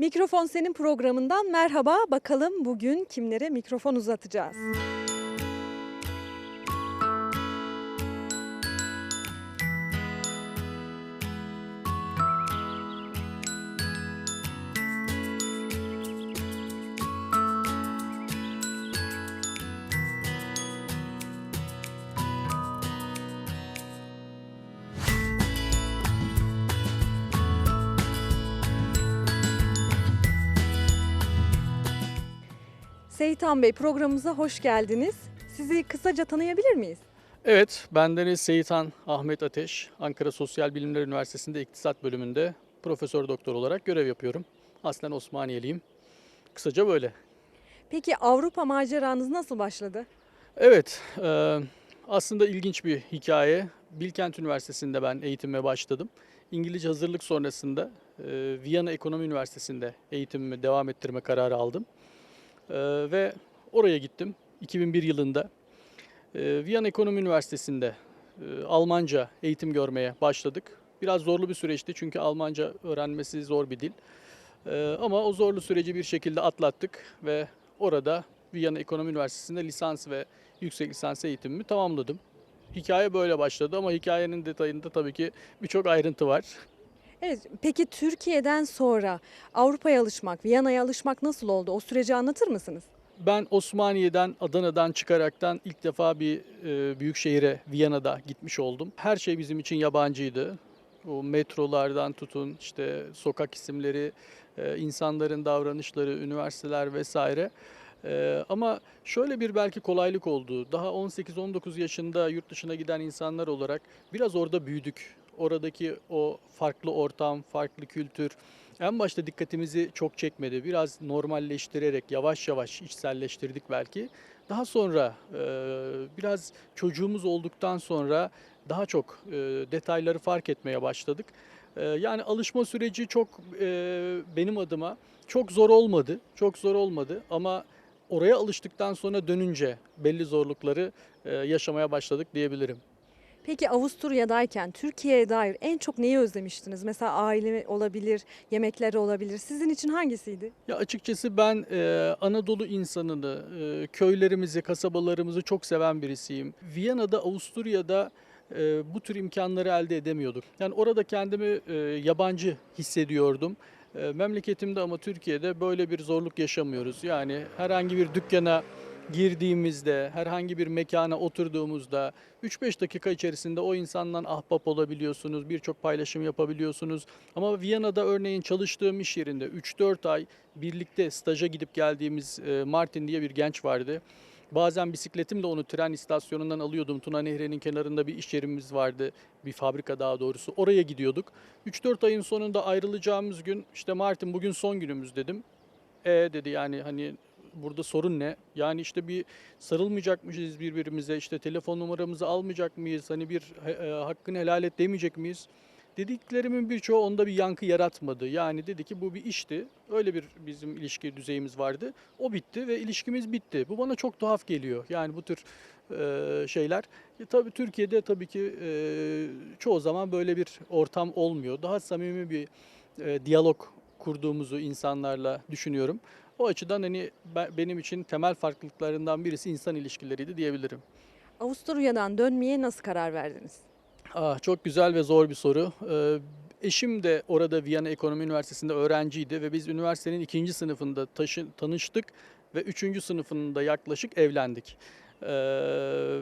Mikrofon Senin programından merhaba. Bakalım bugün kimlere mikrofon uzatacağız? Seyitan Bey programımıza hoş geldiniz. Sizi kısaca tanıyabilir miyiz? Evet, bendeniz Seyitan Ahmet Ateş. Ankara Sosyal Bilimler Üniversitesi'nde İktisat Bölümünde profesör doktor olarak görev yapıyorum. Aslen Osmaniyeliyim. Kısaca böyle. Peki Avrupa maceranız nasıl başladı? Evet, e, aslında ilginç bir hikaye. Bilkent Üniversitesi'nde ben eğitime başladım. İngilizce hazırlık sonrasında e, Viyana Ekonomi Üniversitesi'nde eğitimimi devam ettirme kararı aldım. E, ve oraya gittim 2001 yılında. E, Viyana Ekonomi Üniversitesi'nde e, Almanca eğitim görmeye başladık. Biraz zorlu bir süreçti çünkü Almanca öğrenmesi zor bir dil. E, ama o zorlu süreci bir şekilde atlattık ve orada Viyana Ekonomi Üniversitesi'nde lisans ve yüksek lisans eğitimimi tamamladım. Hikaye böyle başladı ama hikayenin detayında tabii ki birçok ayrıntı var. Evet, peki Türkiye'den sonra Avrupa'ya alışmak, Viyana'ya alışmak nasıl oldu? O süreci anlatır mısınız? Ben Osmaniye'den, Adana'dan çıkaraktan ilk defa bir e, büyük şehire Viyana'da gitmiş oldum. Her şey bizim için yabancıydı. O metrolardan tutun, işte sokak isimleri, e, insanların davranışları, üniversiteler vesaire. E, ama şöyle bir belki kolaylık oldu. Daha 18-19 yaşında yurt dışına giden insanlar olarak biraz orada büyüdük. Oradaki o farklı ortam, farklı kültür, en başta dikkatimizi çok çekmedi. Biraz normalleştirerek yavaş yavaş içselleştirdik belki. Daha sonra e, biraz çocuğumuz olduktan sonra daha çok e, detayları fark etmeye başladık. E, yani alışma süreci çok benim adıma çok zor olmadı. Çok zor olmadı ama oraya alıştıktan sonra dönünce belli zorlukları yaşamaya başladık diyebilirim. Peki Avusturya'dayken Türkiye'ye dair en çok neyi özlemiştiniz? Mesela aile olabilir, yemekler olabilir. Sizin için hangisiydi? Ya açıkçası ben e, Anadolu insanını, e, köylerimizi, kasabalarımızı çok seven birisiyim. Viyana'da, Avusturya'da e, bu tür imkanları elde edemiyorduk. Yani orada kendimi e, yabancı hissediyordum. E, memleketimde ama Türkiye'de böyle bir zorluk yaşamıyoruz. Yani herhangi bir dükkana girdiğimizde, herhangi bir mekana oturduğumuzda 3-5 dakika içerisinde o insandan ahbap olabiliyorsunuz, birçok paylaşım yapabiliyorsunuz. Ama Viyana'da örneğin çalıştığım iş yerinde 3-4 ay birlikte staja gidip geldiğimiz e, Martin diye bir genç vardı. Bazen bisikletimle onu tren istasyonundan alıyordum. Tuna Nehri'nin kenarında bir iş yerimiz vardı. Bir fabrika daha doğrusu. Oraya gidiyorduk. 3-4 ayın sonunda ayrılacağımız gün işte Martin bugün son günümüz dedim. E dedi yani hani burada sorun ne? Yani işte bir sarılmayacakmışız birbirimize, işte telefon numaramızı almayacak mıyız? Hani bir e, hakkını helal et demeyecek miyiz? Dediklerimin birçoğu onda bir yankı yaratmadı. Yani dedi ki bu bir işti. Öyle bir bizim ilişki düzeyimiz vardı. O bitti ve ilişkimiz bitti. Bu bana çok tuhaf geliyor. Yani bu tür e, şeyler. E, tabii Türkiye'de tabii ki e, çoğu zaman böyle bir ortam olmuyor. Daha samimi bir e, diyalog kurduğumuzu insanlarla düşünüyorum. O açıdan hani ben- benim için temel farklılıklarından birisi insan ilişkileriydi diyebilirim. Avusturya'dan dönmeye nasıl karar verdiniz? Ah, çok güzel ve zor bir soru. Ee, eşim de orada Viyana Ekonomi Üniversitesi'nde öğrenciydi ve biz üniversitenin ikinci sınıfında taşı, tanıştık ve üçüncü sınıfında yaklaşık evlendik. Ee,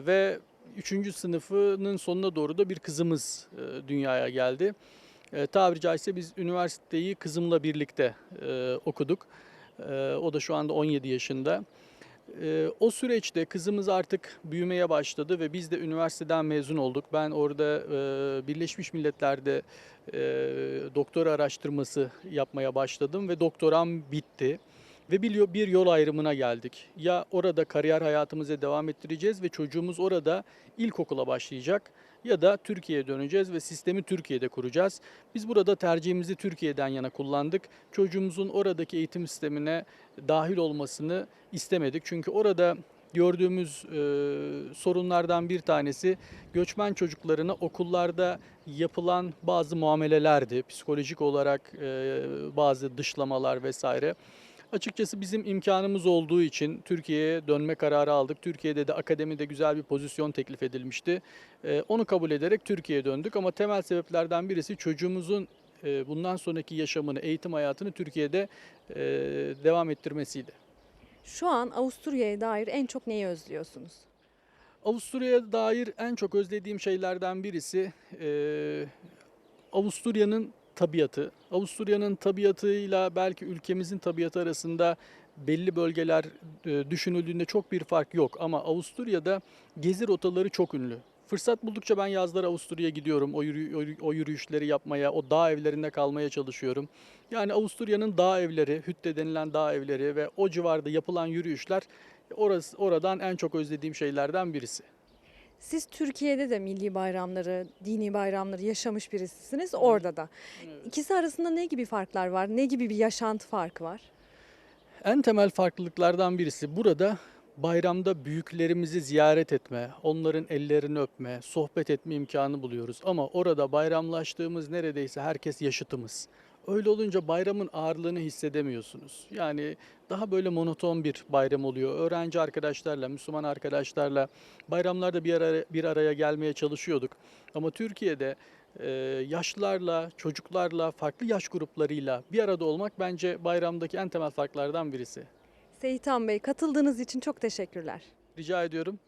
ve üçüncü sınıfının sonuna doğru da bir kızımız e, dünyaya geldi. E, tabiri caizse biz üniversiteyi kızımla birlikte e, okuduk. E, o da şu anda 17 yaşında. Ee, o süreçte kızımız artık büyümeye başladı ve biz de üniversiteden mezun olduk. Ben orada e, Birleşmiş Milletler'de e, doktora araştırması yapmaya başladım ve doktoram bitti. Ve bir, bir yol ayrımına geldik. Ya orada kariyer hayatımıza devam ettireceğiz ve çocuğumuz orada ilkokula başlayacak ya da Türkiye'ye döneceğiz ve sistemi Türkiye'de kuracağız. Biz burada tercihimizi Türkiye'den yana kullandık. Çocuğumuzun oradaki eğitim sistemine dahil olmasını istemedik. Çünkü orada gördüğümüz e, sorunlardan bir tanesi göçmen çocuklarına okullarda yapılan bazı muamelelerdi. Psikolojik olarak e, bazı dışlamalar vesaire. Açıkçası bizim imkanımız olduğu için Türkiye'ye dönme kararı aldık. Türkiye'de de akademide güzel bir pozisyon teklif edilmişti. E, onu kabul ederek Türkiye'ye döndük ama temel sebeplerden birisi çocuğumuzun e, bundan sonraki yaşamını, eğitim hayatını Türkiye'de e, devam ettirmesiydi. Şu an Avusturya'ya dair en çok neyi özlüyorsunuz? Avusturya'ya dair en çok özlediğim şeylerden birisi e, Avusturya'nın tabiatı. Avusturya'nın tabiatıyla belki ülkemizin tabiatı arasında belli bölgeler e, düşünüldüğünde çok bir fark yok ama Avusturya'da gezi rotaları çok ünlü. Fırsat buldukça ben yazları Avusturya'ya gidiyorum. O, yürü- o yürü- o yürüyüşleri yapmaya, o dağ evlerinde kalmaya çalışıyorum. Yani Avusturya'nın dağ evleri, Hütte denilen dağ evleri ve o civarda yapılan yürüyüşler orası oradan en çok özlediğim şeylerden birisi. Siz Türkiye'de de milli bayramları, dini bayramları yaşamış birisisiniz orada da. İkisi arasında ne gibi farklar var? Ne gibi bir yaşantı farkı var? En temel farklılıklardan birisi burada bayramda büyüklerimizi ziyaret etme, onların ellerini öpme, sohbet etme imkanı buluyoruz. Ama orada bayramlaştığımız neredeyse herkes yaşıtımız. Öyle olunca bayramın ağırlığını hissedemiyorsunuz. Yani daha böyle monoton bir bayram oluyor. Öğrenci arkadaşlarla, Müslüman arkadaşlarla bayramlarda bir araya, bir araya gelmeye çalışıyorduk. Ama Türkiye'de e, yaşlılarla, çocuklarla, farklı yaş gruplarıyla bir arada olmak bence bayramdaki en temel farklardan birisi. Seyitan Bey katıldığınız için çok teşekkürler. Rica ediyorum.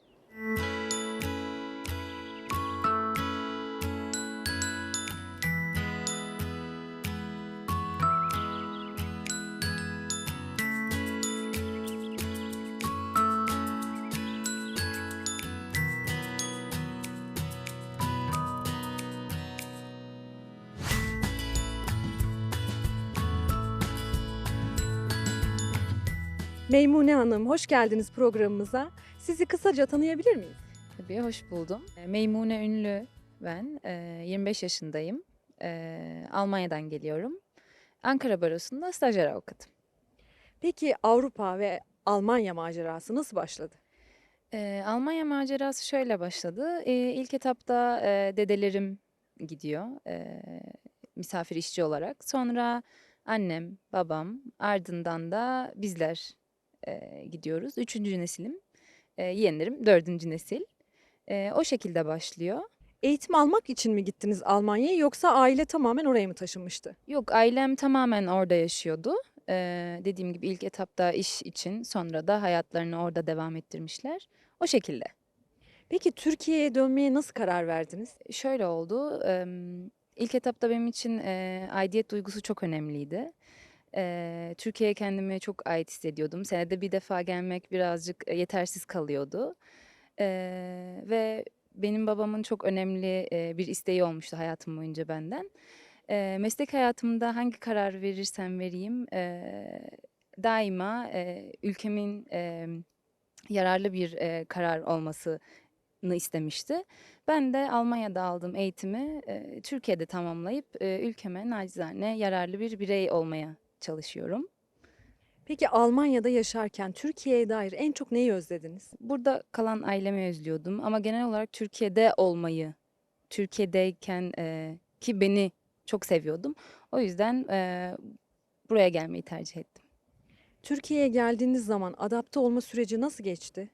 Meymune Hanım hoş geldiniz programımıza. Sizi kısaca tanıyabilir miyiz? Tabii hoş buldum. E, Meymune Ünlü ben. E, 25 yaşındayım. E, Almanya'dan geliyorum. Ankara Barosu'nda stajyer avukatım. Peki Avrupa ve Almanya macerası nasıl başladı? E, Almanya macerası şöyle başladı. E, ilk etapta e, dedelerim gidiyor e, misafir işçi olarak. Sonra annem, babam, ardından da bizler e, gidiyoruz. Üçüncü nesilim. E, yeğenlerim dördüncü nesil. E, o şekilde başlıyor. Eğitim almak için mi gittiniz Almanya'ya yoksa aile tamamen oraya mı taşınmıştı? Yok ailem tamamen orada yaşıyordu. Ee, dediğim gibi ilk etapta iş için sonra da hayatlarını orada devam ettirmişler. O şekilde. Peki Türkiye'ye dönmeye nasıl karar verdiniz? Şöyle oldu. em, İlk etapta benim için e, aidiyet duygusu çok önemliydi. Türkiye'ye kendimi çok ait hissediyordum. Senede bir defa gelmek birazcık yetersiz kalıyordu. Ve benim babamın çok önemli bir isteği olmuştu hayatım boyunca benden. Meslek hayatımda hangi karar verirsem vereyim daima e, ülkemin yararlı bir karar olmasını istemişti. Ben de Almanya'da aldığım eğitimi Türkiye'de tamamlayıp ülkeme nacizane yararlı bir birey olmaya çalışıyorum. Peki Almanya'da yaşarken Türkiye'ye dair en çok neyi özlediniz? Burada kalan ailemi özlüyordum ama genel olarak Türkiye'de olmayı, Türkiye'deyken e, ki beni çok seviyordum. O yüzden e, buraya gelmeyi tercih ettim. Türkiye'ye geldiğiniz zaman adapte olma süreci nasıl geçti?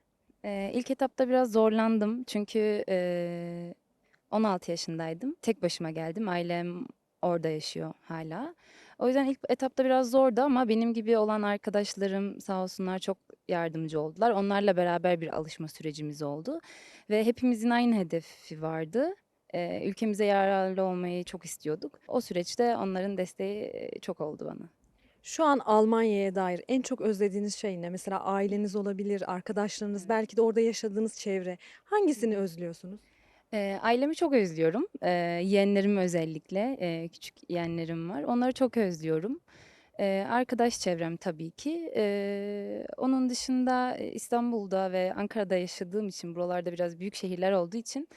E, ilk etapta biraz zorlandım çünkü e, 16 yaşındaydım. Tek başıma geldim. Ailem orada yaşıyor hala. O yüzden ilk etapta biraz zordu ama benim gibi olan arkadaşlarım sağ olsunlar çok yardımcı oldular. Onlarla beraber bir alışma sürecimiz oldu ve hepimizin aynı hedefi vardı. Ee, ülkemize yararlı olmayı çok istiyorduk. O süreçte onların desteği e, çok oldu bana. Şu an Almanya'ya dair en çok özlediğiniz şey ne? Mesela aileniz olabilir, arkadaşlarınız, belki de orada yaşadığınız çevre. Hangisini özlüyorsunuz? Ee, ailemi çok özlüyorum. Ee, yeğenlerimi özellikle, ee, küçük yeğenlerim var. Onları çok özlüyorum. Ee, arkadaş çevrem tabii ki. Ee, onun dışında İstanbul'da ve Ankara'da yaşadığım için, buralarda biraz büyük şehirler olduğu için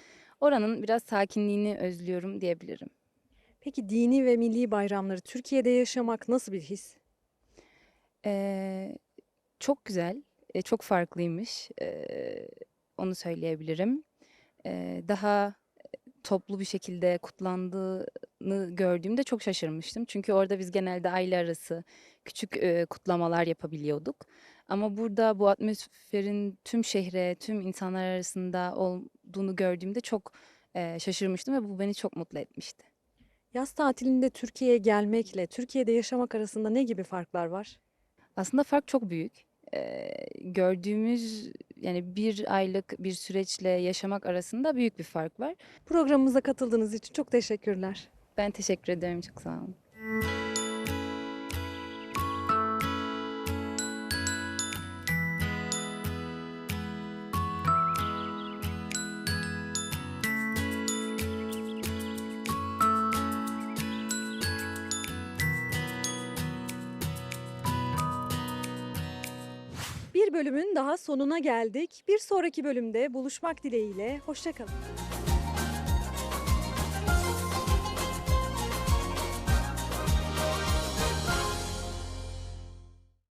oranın biraz sakinliğini özlüyorum diyebilirim. Peki dini ve milli bayramları Türkiye'de yaşamak nasıl bir his? Ee, çok güzel. e, çok farklıymış. E, onu söyleyebilirim. E, daha toplu bir şekilde kutlandığını gördüğümde çok şaşırmıştım. Çünkü orada biz genelde aile arası küçük e, kutlamalar yapabiliyorduk. Ama burada bu atmosferin tüm şehre, tüm insanlar arasında olduğunu gördüğümde çok e, şaşırmıştım ve bu beni çok mutlu etmişti. Yaz tatilinde Türkiye'ye gelmekle Türkiye'de yaşamak arasında ne gibi farklar var? Aslında fark çok büyük. Ee, gördüğümüz yani bir aylık bir süreçle yaşamak arasında büyük bir fark var. Programımıza katıldığınız için çok teşekkürler. Ben teşekkür ederim çok sağ olun. Bölümün daha sonuna geldik. Bir sonraki bölümde buluşmak dileğiyle. Hoşçakalın.